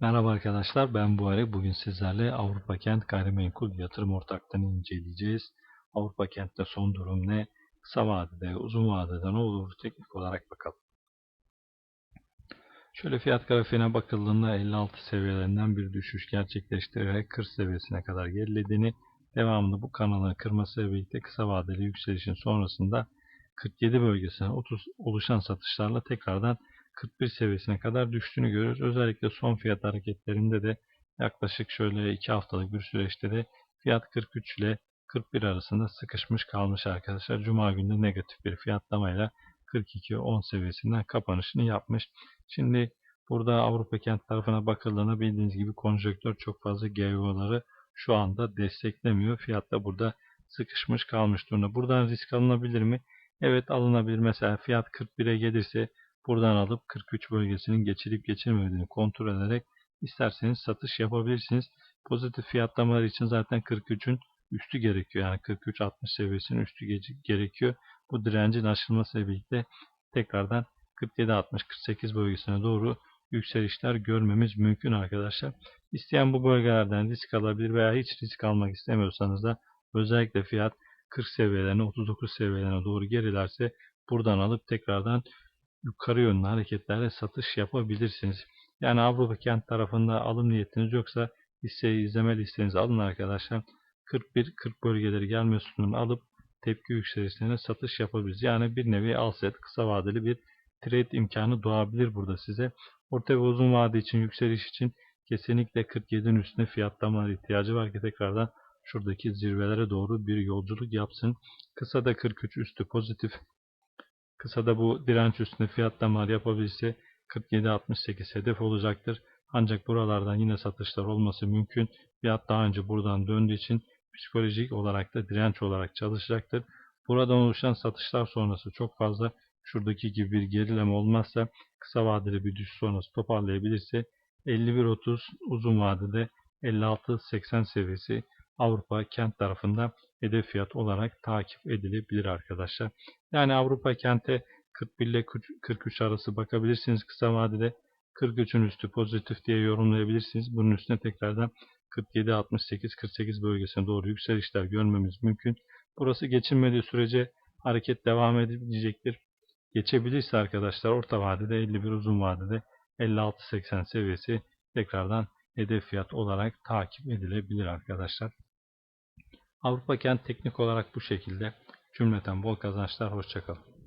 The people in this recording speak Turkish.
Merhaba arkadaşlar ben Buhari. Bugün sizlerle Avrupa Kent Gayrimenkul Yatırım Ortaklarını inceleyeceğiz. Avrupa Kent'te son durum ne? Kısa vadede, uzun vadede ne olur teknik olarak bakalım. Şöyle fiyat grafiğine bakıldığında 56 seviyelerinden bir düşüş gerçekleştirerek 40 seviyesine kadar gerilediğini, devamında bu kanalın kırmasıyla birlikte kısa vadeli yükselişin sonrasında 47 bölgesine 30 oluşan satışlarla tekrardan 41 seviyesine kadar düştüğünü görüyoruz. Özellikle son fiyat hareketlerinde de yaklaşık şöyle 2 haftalık bir süreçte de fiyat 43 ile 41 arasında sıkışmış kalmış arkadaşlar. Cuma günü negatif bir fiyatlamayla 42-10 seviyesinden kapanışını yapmış. Şimdi burada Avrupa kent tarafına bakıldığında bildiğiniz gibi konjonktör çok fazla GVO'ları şu anda desteklemiyor. Fiyat da burada sıkışmış kalmış durumda. Buradan risk alınabilir mi? Evet alınabilir. Mesela fiyat 41'e gelirse buradan alıp 43 bölgesinin geçirip geçirmediğini kontrol ederek isterseniz satış yapabilirsiniz. Pozitif fiyatlamalar için zaten 43'ün üstü gerekiyor. Yani 43-60 seviyesinin üstü gerekiyor. Bu direncin aşılmasıyla birlikte tekrardan 47-60-48 bölgesine doğru yükselişler görmemiz mümkün arkadaşlar. İsteyen bu bölgelerden risk alabilir veya hiç risk almak istemiyorsanız da özellikle fiyat 40 seviyelerine 39 seviyelerine doğru gerilerse buradan alıp tekrardan yukarı yönlü hareketlerle satış yapabilirsiniz. Yani Avrupa kent tarafında alım niyetiniz yoksa hisseyi izleme listenizi alın arkadaşlar. 41-40 bölgeleri gelme sunumunu alıp tepki yükselişlerine satış yapabiliriz. Yani bir nevi al set kısa vadeli bir trade imkanı doğabilir burada size. Orta ve uzun vade için yükseliş için kesinlikle 47'nin üstüne fiyatlamalar ihtiyacı var ki tekrardan şuradaki zirvelere doğru bir yolculuk yapsın. Kısa da 43 üstü pozitif Kısa da bu direnç üstünde fiyatlamalar yapabilirse 47-68 hedef olacaktır. Ancak buralardan yine satışlar olması mümkün. Fiyat daha önce buradan döndüğü için psikolojik olarak da direnç olarak çalışacaktır. Buradan oluşan satışlar sonrası çok fazla şuradaki gibi bir gerileme olmazsa kısa vadeli bir düşüş sonrası toparlayabilirse 51-30 uzun vadede 56-80 seviyesi Avrupa kent tarafında hedef fiyat olarak takip edilebilir arkadaşlar. Yani Avrupa kente 41 ile 43 arası bakabilirsiniz kısa vadede. 43'ün üstü pozitif diye yorumlayabilirsiniz. Bunun üstüne tekrardan 47, 68, 48 bölgesine doğru yükselişler görmemiz mümkün. Burası geçilmediği sürece hareket devam edecektir. Geçebilirse arkadaşlar orta vadede 51 uzun vadede 56-80 seviyesi tekrardan hedef fiyat olarak takip edilebilir arkadaşlar. Avrupa Kent teknik olarak bu şekilde. Cümleten bol kazançlar. Hoşçakalın.